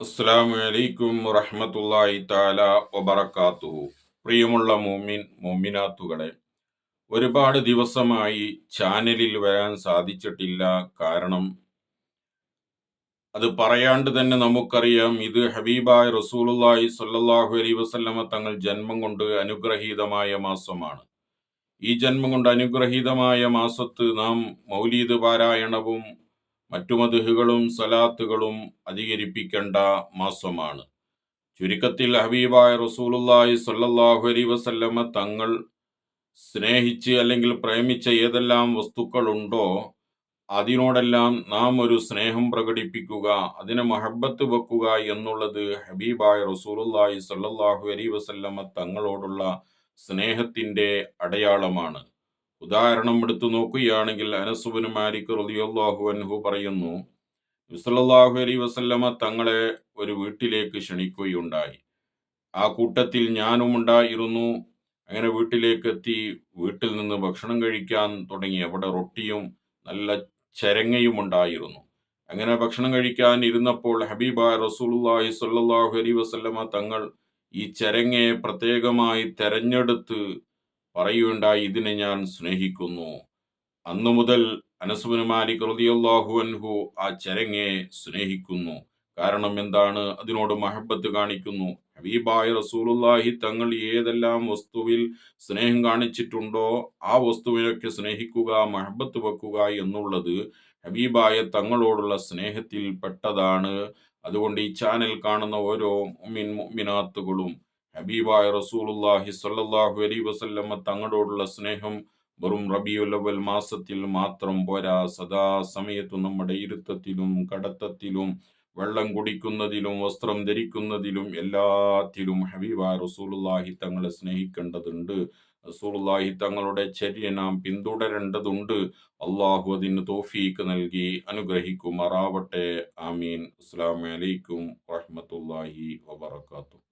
അസ്സലാമു അലൈക്കും വറഹ്മത്തുള്ളാഹി തആല വബറകാതുഹു. പ്രിയമുള്ള മോമിൻ മോമിനാത്തുകളെ ഒരുപാട് ദിവസമായി ചാനലിൽ വരാൻ സാധിച്ചിട്ടില്ല. കാരണം അത് പറയാണ്ട് തന്നെ നമുക്കറിയാം ഇത് ഹബീബായ് റസൂലുള്ളാഹി സല്ലാഹു അലൈ വസല്ലമ തങ്ങൾ ജന്മം കൊണ്ട് അനുഗ്രഹീതമായ മാസമാണ്. ഈ ജന്മം കൊണ്ട് അനുഗ്രഹീതമായ മാസത്ത് നാം മൗലീദ് പാരായണവും മറ്റു മധുഹുകളും സലാത്തുകളും അധികരിപ്പിക്കേണ്ട മാസമാണ്. ചുരുക്കത്തിൽ ഹബീബായ റസൂലുല്ലായി സല്ലാഹു അലൈഹി വസല്ലമ തങ്ങൾ സ്നേഹിച്ച് അല്ലെങ്കിൽ പ്രേമിച്ച ഏതെല്ലാം വസ്തുക്കളുണ്ടോ അതിനോടെല്ലാം നാം ഒരു സ്നേഹം പ്രകടിപ്പിക്കുക അതിനെ മഹബത്ത് വെക്കുക എന്നുള്ളത് ഹബീബായ റസൂലുല്ലായി സല്ലാഹു അലൈഹി വസല്ലമ തങ്ങളോടുള്ള സ്നേഹത്തിന്റെ അടയാളമാണ്. ഉദാഹരണം എടുത്തു നോക്കുകയാണെങ്കിൽ അനസുബിന് മാലിക് റളിയല്ലാഹു അൻഹു പറയുന്നു വിസലല്ലാഹു അലൈഹി വസല്ലമ തങ്ങളെ ഒരു വീട്ടിലേക്ക് ക്ഷണിക്കുകയുണ്ടായി. ആ കൂട്ടത്തിൽ ഞാനും ഉണ്ടായിരുന്നു. അങ്ങനെ വീട്ടിലേക്ക് എത്തി വീട്ടിൽ നിന്ന് ഭക്ഷണം കഴിക്കാൻ തുടങ്ങി. അവിടെ റൊട്ടിയും നല്ല ചരങ്ങയും ഉണ്ടായിരുന്നു. അങ്ങനെ ഭക്ഷണം കഴിക്കാൻ ഇരുന്നപ്പോൾ ഹബീബ റസൂലുള്ളാഹി സല്ലാഹു അലൈഹി വസല്ലമ തങ്ങൾ ഈ ചരങ്ങയെ പ്രത്യേകമായി തെരഞ്ഞെടുത്ത് പറയുകയുണ്ടായി ഇതിനെ ഞാൻ സ്നേഹിക്കുന്നു. അന്നു മുതൽ അനസുബിന് മാലിക് അൻഹു ആ ചരങ്ങയെ സ്നേഹിക്കുന്നു. കാരണം എന്താണ്? അതിനോട് മഹബത്ത് കാണിക്കുന്നു. ഹബീബായ റസൂലുല്ലാഹി തങ്ങൾ ഏതെല്ലാം വസ്തുവിൽ സ്നേഹം കാണിച്ചിട്ടുണ്ടോ ആ വസ്തുവിനൊക്കെ സ്നേഹിക്കുക മഹബത്ത് വെക്കുക എന്നുള്ളത് ഹബീബായ തങ്ങളോടുള്ള സ്നേഹത്തിൽ പെട്ടതാണ്. അതുകൊണ്ട് ഈ ചാനൽ കാണുന്ന ഓരോ മുഅ്മിൻ മുഅ്മിനാത്തുകളും ഹബീബായ റസൂലുള്ളാഹി സ്വല്ലല്ലാഹു അലൈഹി വസല്ലമ തങ്ങളോടുള്ള സ്നേഹം വെറും റബിയുൽ അവൽ മാസത്തിൽ മാത്രം പോരാ. സദാ സമയത്തും നമ്മുടെ ഇരുത്തത്തിലും കടത്തത്തിലും വെള്ളം കുടിക്കുന്നതിലും വസ്ത്രം ധരിക്കുന്നതിലും എല്ലാത്തിലും ഹബീബായ റസൂലുള്ളാഹി തങ്ങളെ സ്നേഹിക്കേണ്ടതുണ്ട്. റസൂലുള്ളാഹി തങ്ങളുടെ ചര്യ നാം പിന്തുടരേണ്ടതുണ്ട്. അള്ളാഹു അതിന് തോഫീക്ക് നൽകി അനുഗ്രഹിക്കുമാറാവട്ടെ. ആമീൻ. അസ്സലാമു അലൈക്കും വറഹ്മത്തുള്ളാഹി വബറകാതുഹു.